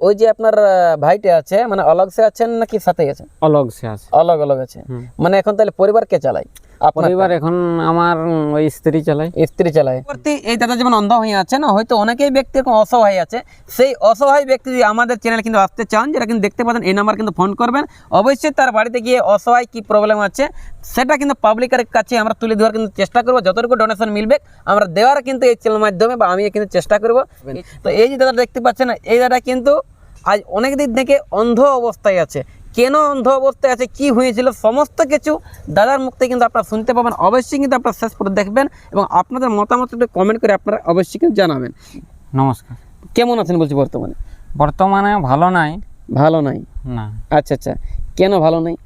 ওই যে আপনার ভাইটা আছে মানে অলগ সে আছেন নাকি সাথে আছেন? অলগ সে আছে। অলগ অলগ আছে। মানে এখন তাহলে পরিবার কে চালায়? পরিবার এখন আমার ওই স্ত্রী চালায়। স্ত্রী চালায়। পরবর্তী এই দাদা যেমন অন্ধ হয়ে আছে না হয়তো অনেকেই ব্যক্তি এরকম অসহায় আছে। সেই অসহায় ব্যক্তি যদি আমাদের চ্যানেল কিন্তু আসতে চান যেটা কিন্তু দেখতে পাচ্ছেন এই নাম্বার কিন্তু ফোন করবেন। অবশ্যই তার বাড়িতে গিয়ে অসহায় কি প্রবলেম আছে সেটা কিন্তু পাবলিকের কাছে আমরা তুলে দেওয়ার কিন্তু চেষ্টা করব। যতটুকু ডোনেশন মিলবে আমরা দেওয়ার কিন্তু এই চ্যানেল মাধ্যমে বা আমি কিন্তু চেষ্টা করব। তো এই যে দাদা দেখতে পাচ্ছেন এই দাদা কিন্তু আজ অনেক দিন থেকে অন্ধ অবস্থায় আছে। কেন অন্ধ অবস্থায় আছে কি হয়েছিল সমস্ত কিছু দাদার মুখ থেকে কিন্তু আপনারা শুনতে পাবেন। অবশ্যই কিন্তু আপনারা শেষ করে দেখবেন এবং আপনাদের মতামত একটু কমেন্ট করে আপনারা অবশ্যই কিন্তু জানাবেন। নমস্কার। কেমন আছেন বলছি বর্তমানে? বর্তমানে ভালো নাই। ভালো নাই? না। আচ্ছা আচ্ছা। কেন ভালো নাই?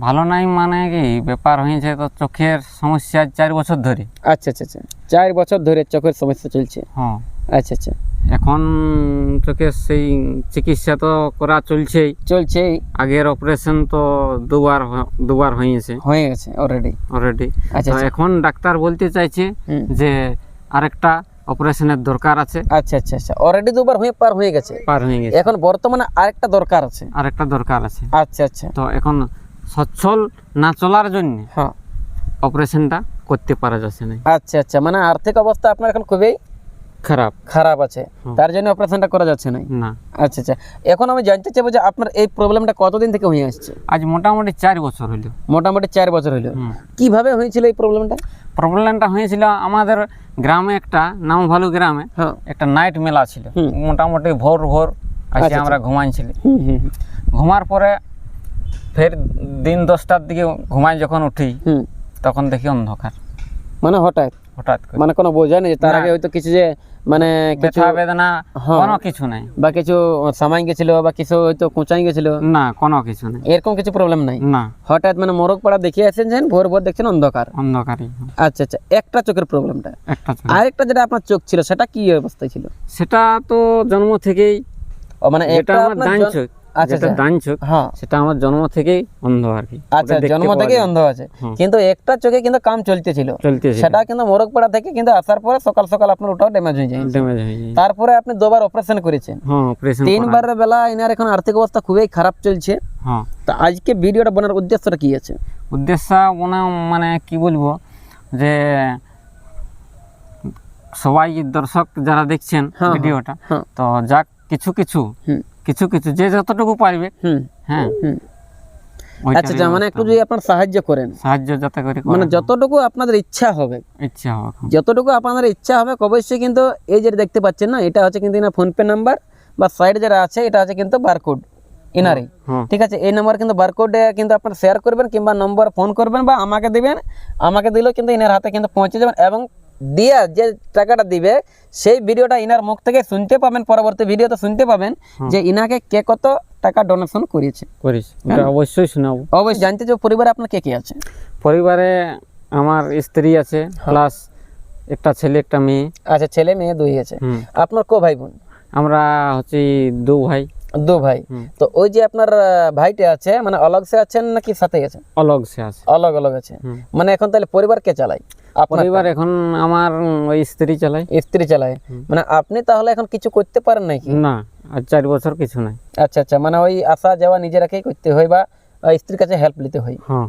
ভালো নাই মানে কি? ব্যাপার হয়েছে তো চোখের সমস্যা চার বছর ধরে। আচ্ছা আচ্ছা আচ্ছা। চার বছর ধরে চোখের সমস্যা চলছে। হ্যাঁ। আচ্ছা আচ্ছা। এখন চোখের সেই চিকিৎসা তো করা চলছেই। চলছে আগের অপারেশন তো দুবার দুবার হয়েছে। হয়ে গেছে অলরেডি অলরেডি আচ্ছা আচ্ছা। এখন ডাক্তার বলতে চাইছে যে আরেকটা অপারেশনের দরকার আছে। আচ্ছা আচ্ছা আচ্ছা। অলরেডি দুবার হয়ে পার হয়ে গেছে। পার হয়ে গেছে। এখন বর্তমানে আরেকটা দরকার আছে। আরেকটা দরকার আছে। আচ্ছা আচ্ছা। তো এখন সচ্ছল না চলার জন্য হ্যাঁ। অপারেশনটা করতে পারা যাচ্ছে না। আচ্ছা আচ্ছা। মানে আর্থিক অবস্থা আপনার এখন খুবই খারাপ। খারাপ আছে। তার জন্য অপারেশনটা করা যাচ্ছে না না। আচ্ছা আচ্ছা। এখন আমি জানতে চাইব যে আপনার এই প্রবলেমটা কতদিন থেকে হয়ে আসছে? আজ মোটামুটি চার বছর হইল। মোটামুটি চার বছর হুম। কীভাবে হয়েছিল এই প্রবলেমটা প্রবলেমটা হয়েছিল আমাদের গ্রামে একটা নামভালু গ্রামে হ্যাঁ। একটা নাইট মেলা ছিল। মোটামুটি ভোর ভোর আসে আচ্ছা, আমরা ঘুমাইছিলি। ঘুমার পরে ফের দিন দশটার দিকে ঘুমাই যখন উঠি তখন দেখি অন্ধকার। মানে হঠাৎ? হঠাৎ করে। মানে কোনো বোঝায় না যে তার আগে হয়তো কিছু যে মানে কিছু বেদনা হ্যাঁ। কোনো কিছু নাই। বা কিছু সামাই গেছিল বা কিছু হয়তো কুচাই গেছিল। না কোনো কিছু নাই। এরকম কিছু প্রবলেম নাই? না। হঠাৎ মানে মরক পাড়া দেখিয়ে আসছেন ভোর ভোর দেখছেন অন্ধকার। অন্ধকারই আচ্ছা আচ্ছা একটা চোখের প্রবলেমটা একটা চোখ। আরেকটা যেটা আপনার চোখ ছিল সেটা কি অবস্থায় ছিল? সেটা তো জন্ম থেকেই মানে একটা আমার ডান চোখ। যেটা আচ্ছা। ডান চোখ হ্যাঁ। সেটা আমার জন্ম থেকেই অন্ধ আর কি। আচ্ছা জন্ম থেকেই অন্ধ আছে। কিন্তু একটা চোখে কিন্তু কাম চলতেছিল। চলতেছে সেটা কিন্তু মোরগপাড়া থেকে কিন্তু আসার পরে সকাল সকাল আপনার ওটাও ড্যামেজ হয়ে যায়। ড্যামেজ হয়ে যায়। তারপরে আপনি দুবার অপারেশন করেছেন। হ্যাঁ তিনবারের বেলা এনার এখন আর্থিক অবস্থা খুবই খারাপ চলছে। হ্যাঁ। তো আজকে ভিডিওটা বানার উদ্দেশ্যটা কি আছে? উদ্দেশ্য মনে মানে কি বলব? যে সবাই দর্শক যারা দেখছেন হ্যাঁ, ভিডিওটা হ্যাঁ। তো যাক কিছু কিছু। হুম। কিছু কিছু যে যতটুকু পারবে। হ্যাঁ। আচ্ছা আচ্ছা মানে একটু যদি আপনার সাহায্য করেন। সাহায্য যাতে করে মানে যতটুকু আপনাদের ইচ্ছা হবে। ইচ্ছা হোক যতটুকু আপনাদের ইচ্ছা হবে অবশ্যই কিন্তু এই যে দেখতে পাচ্ছেন না এটা হচ্ছে কিন্তু না ফোনপে নাম্বার বা সাইড যারা আছে এটা হচ্ছে কিন্তু বারকোড ইনারই হ্যাঁ। ঠিক আছে এই নাম্বার কিন্তু বারকোডে কিন্তু আপনারা শেয়ার করবেন কিংবা নম্বর ফোন করবেন বা আমাকে দিবেন আমাকে দিলেও কিন্তু এনার হাতে কিন্তু পৌঁছে যাবেন এবং দিয়া যে টাকাটা দিবে সেই ভিডিওটা ইনার মুখ থেকে শুনতে পাবেন পরবর্তী ভিডিওতে শুনতে পাবেন যে ইনাকে কে কত টাকা ডোনেশন করেছে। করিস ওটা অবশ্যই শোনাবো। অবশ্যই জানতে যে পরিবারে আপনার কে কে আছে? পরিবারে আমার স্ত্রী আছে হ্যাঁ। প্লাস একটা ছেলে একটা মেয়ে। আচ্ছা ছেলে মেয়ে দুই আছে। আপনার কো ভাই বোন? আমরা হচ্ছে দু ভাই। দু ভাই। তো ওই যে আপনার ভাইটা আছে মানে অলগ সে আছেন নাকি সাথে আছেন? অলগ সে আছে। অলগ অলগ আছে। মানে এখন তাহলে পরিবার কে চালায়? পরিবার এখন আমার ওই স্ত্রী চালায়। স্ত্রী চালায়। মানে আপনি তাহলে এখন কিছু করতে পারেন নাকি? না আর চার বছর কিছু নাই। আচ্ছা আচ্ছা মানে ওই আসা যাওয়া নিজেরাকেই করতে হয় বা স্ত্রীর কাছে হেল্প নিতে হয়? হ্যাঁ।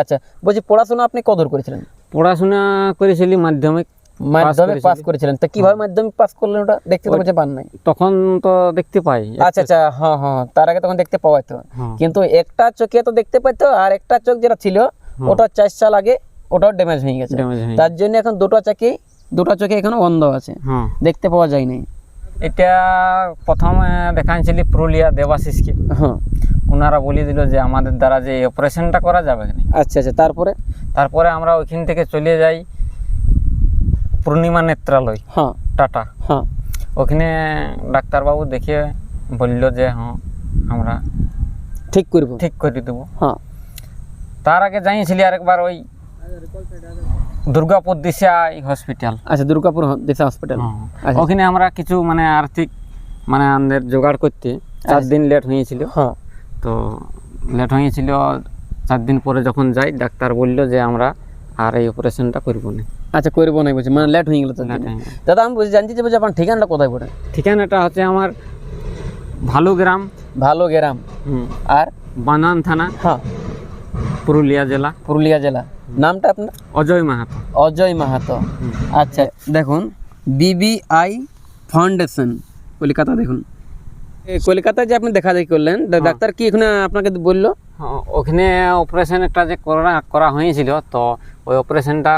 আচ্ছা বলছি পড়াশোনা আপনি কদর করেছিলেন? পড়াশোনা করেছিলি মাধ্যমিক মাধ্যমিক পাস করেছিলেন। তো কীভাবে মাধ্যমিক পাস করলেন ওটা? দেখতে তো পান নাই। তখন তো দেখতে পাই। আচ্ছা আচ্ছা হ্যাঁ হ্যাঁ তার আগে তখন দেখতে পাওয়া যেত হ্যাঁ। কিন্তু একটা চোখে তো দেখতে পাইতো আর একটা চোখ যেটা ছিল ওটা চার সাল আগে ওটাও ড্যামেজ হয়ে গেছে। তার জন্য এখন দুটো চাকি দুটো চোখে এখনও বন্ধ আছে। হ্যাঁ। দেখতে পাওয়া যায়নি এটা প্রথমে দেখাচ্ছিলি পুরুলিয়া দেবাশিসকে। হ্যাঁ। ওনারা বলে দিল যে আমাদের দ্বারা যে অপারেশনটা করা যাবে না। আচ্ছা আচ্ছা তারপরে? তারপরে আমরা ওইখান থেকে চলে যাই পূর্ণিমা নেত্রালয় হ্যাঁ। টাটা। হ্যাঁ। ওখানে ডাক্তারবাবু দেখে বলল যে হ্যাঁ আমরা ঠিক করব। ঠিক করে দেবো। হ্যাঁ। তার আগে জানিয়েছিলি আরেকবার ওই দুর্গাপুর দিশাই হসপিটাল আচ্ছা দুর্গাপুর দিশা হসপিটাল আচ্ছা। ওখানে আমরা কিছু মানে আর্থিক মানে আমাদের জোগাড় করতে চার দিন লেট হয়েছিল। হ্যাঁ। তো লেট হয়েছিল চার দিন পরে যখন যাই ডাক্তার বলল যে আমরা আর এই অপারেশনটা করব না। আচ্ছা করব না বলছি। মানে লেট হয়ে গেল গেল। দাদা আমি জানতে চাইব যে আপনার ঠিকানাটা কোথায় পড়ে ঠিকানাটা হচ্ছে আমার ভালো গ্রাম ভালো গ্রাম হুম, আর? বানান থানা। হ্যাঁ। পুরুলিয়া জেলা। পুরুলিয়া জেলা। নামটা আপনার? অজয় মাহাতো। অজয় মাহাতো। আচ্ছা দেখুন বিবিআই ফাউন্ডেশন কলকাতা দেখুন। কলকাতায় যে আপনি দেখা দেখি করলেন ডাক্তার কি এখানে আপনাকে বলল? হ্যাঁ, ওখানে অপারেশন একটা যে করা করা হয়েছিল তো ওই অপারেশনটা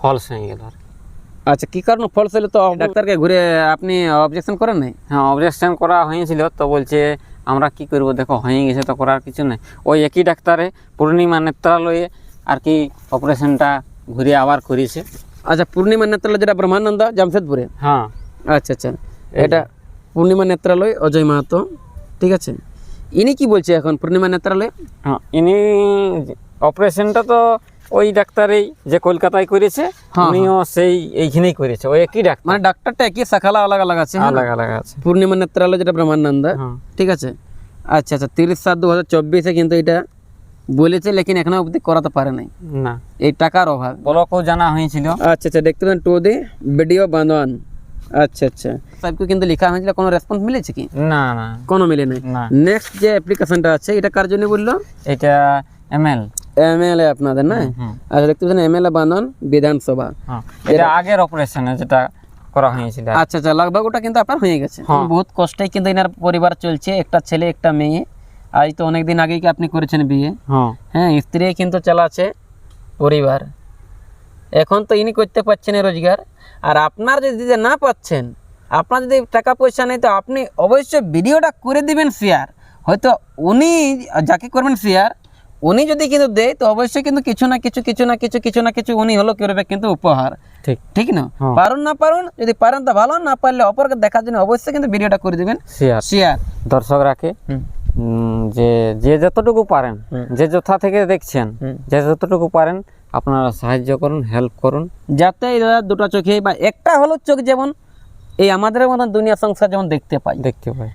ফলস হয়ে গেল আচ্ছা কি কারণে ফলস হলে তো? ডাক্তারকে ঘুরে আপনি অবজেকশন করেন নাই? হ্যাঁ অবজেকশন করা হয়েছিল তো বলছে আমরা কি করব? দেখো হয়ে গেছে তো করার কিছু নেই। ওই একই ডাক্তারে পূর্ণিমা নেত্রালয়ে আর কি অপারেশনটা ঘুরে আবার করেছে আচ্ছা পূর্ণিমা নেত্রালয় যেটা ব্রহ্মানন্দ জামশেদপুরে? হ্যাঁ। আচ্ছা আচ্ছা। এটা পূর্ণিমা নেত্রালয় অজয় মাহাতো ঠিক আছে? ইনি কি বলছে এখন পূর্ণিমা নেত্রালয়? হ্যাঁ ইনি অপারেশনটা তো ওই ডাক্তারেই যে কলকাতায় করেছে হ্যাঁ, উনিও সেই এইখানেই করেছে। ওই একই ডাক্তার। মানে ডাক্তারটা একই শাখালা আলাদা আলাদা আছে হ্যাঁ? আলাদা আলাদা আছে। পূর্ণিমা নেত্রালয় যেটা ব্রহ্মানন্দা হ্যাঁ। ঠিক আছে? আচ্ছা আচ্ছা তিরিশ সাত দু হাজার চব্বিশে কিন্তু এটা বলেছে লেকিন এখনও অবধি করাতে পারে নাই। না। এই টাকার অভাব। ব্লকও জানা হয়েছিল। আচ্ছা আচ্ছা দেখতে পারেন টু দি ভিডিও বান্দোয়ান আচ্ছা আচ্ছা। সাহেবকে কিন্তু লেখা হয়েছিল কোনো রেসপন্স মিলেছে কি? না না। কোনো মিলে নাই। নেক্সট যে অ্যাপ্লিকেশনটা আছে এটা কার জন্য বলল? এটা এমএল এমএলএ আপনাদের না? আচ্ছা দেখতে পাচ্ছেন এমএলএ বান্দন বিধানসভা। হ্যাঁ এটা আগের অপারেশনে যেটা করা হয়েছিল। আচ্ছা আচ্ছা লাগভাগ ওটা কিন্তু আপনার হয়ে গেছে। হ্যাঁ। বহুত কষ্টে কিন্তু এনার পরিবার চলছে একটা ছেলে একটা মেয়ে। আজ তো অনেক দিন আগেই কি আপনি করেছেন বিয়ে? হ্যাঁ। হ্যাঁ স্ত্রী কিন্তু চালাচ্ছে পরিবার। এখন তো ইনি করতে পারছেন রোজগার। আর আপনার যদি না পাচ্ছেন আপনার যদি টাকা পয়সা নেই তো আপনি অবশ্যই ভিডিওটা করে দিবেন শেয়ার হয়তো উনি যাকে করবেন শেয়ার উনি যদি কিন্তু দেয় তো অবশ্যই কিন্তু কিছু না কিছু কিছু না কিছু কিছু না কিছু উনি হলো করবে কিন্তু উপহার। ঠিক। ঠিক না? হ্যাঁ। পারুন না পারুন যদি পারেন তো ভালো না পারলে অপরকে দেখার জন্য অবশ্যই কিন্তু ভিডিওটা করে দিবেন। শেয়ার শেয়ার দর্শকরাকে উম, যে যে যতটুকু পারেন যে যথা থেকে দেখছেন যে যতটুকু পারেন আপনারা সাহায্য করুন হেল্প করুন। যাতে দাদা দুটো চোখে বা একটা হলো চোখ যেমন এই আমাদের মতন দুনিয়া সংসার যেমন দেখতে পাই। দেখতে পাই।